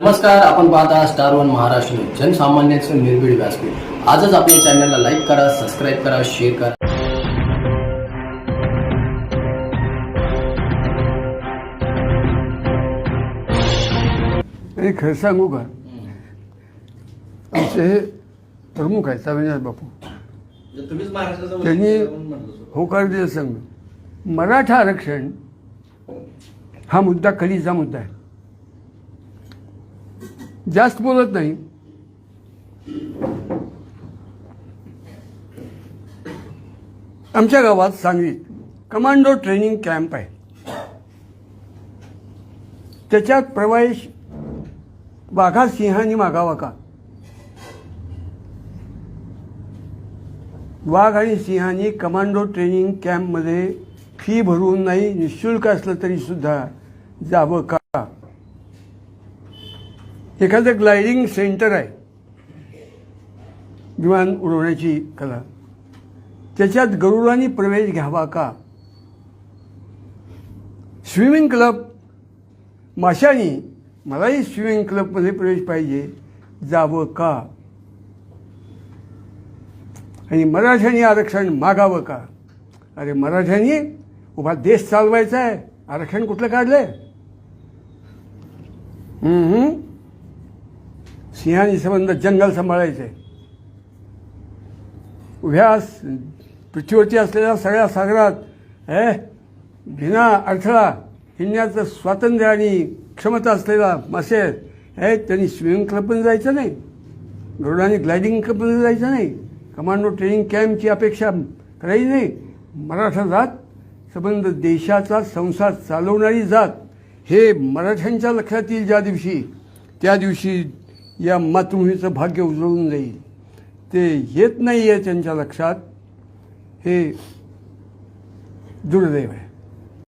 नमस्कार आपण पाहता स्टार वन महाराष्ट्र न्यूज. जनसामान्यांचे निर्भीड व्यासपीठ. आजच आपल्या चॅनलला लाईक करा सबस्क्राईब करा शेअर करा. आणि खरं सांगू का? आमचे हे प्रमुख आहेत अविनाश बापू. तुम्हीच महाराष्ट्राचा त्यांनी. होकार दिला सांग. मराठा आरक्षण हा मुद्दा कलीचा मुद्दा आहे. जास्त बोलत नाही. आमच्या गावात सांगलीत कमांडो ट्रेनिंग कॅम्प आहे. त्याच्यात प्रवेश वाघा सिंहानी मागावा का वाघ आणि सिंहानी कमांडो ट्रेनिंग कॅम्पमध्ये फी भरून नाही निशुल्क असलं तरी सुद्धा जावं का? एखादं ग्लायडिंग सेंटर आहे. विमान उडवण्याची कला. त्याच्यात गरुडांनी प्रवेश घ्यावा का? स्विमिंग क्लब माशानी मलाही स्विमिंग क्लबमध्ये प्रवेश पाहिजे. जावं का? आणि मराठ्यांनी आरक्षण मागावं का? अरे मराठ्यांनी उभा देश चालवायचा आहे. आरक्षण कुठलं काढलं आहे सिंहाने संबंध जंगल सांभाळायचं. आहे उभ्या पृथ्वीवरती असलेल्या सगळ्या सागरात हे बिना अडथळा हिंडण्याचं स्वातंत्र्य आणि क्षमता असलेला मासे हे त्यांनी स्विमिंग क्लबमध्ये जायचं नाही. गरुडाने ग्लायडिंग क्लबमध्ये जायचं नाही. कमांडो ट्रेनिंग कॅम्पची अपेक्षा करायची नाही. मराठा जात संबंध देशाचा संसार चालवणारी जात हे मराठ्यांच्या लक्षात येईल ज्या दिवशी त्या दिवशी या मातृभूमीचं भाग्य उजळून जाईल. ते येत नाही आहे त्यांच्या लक्षात. हे दुर्दैव आहे.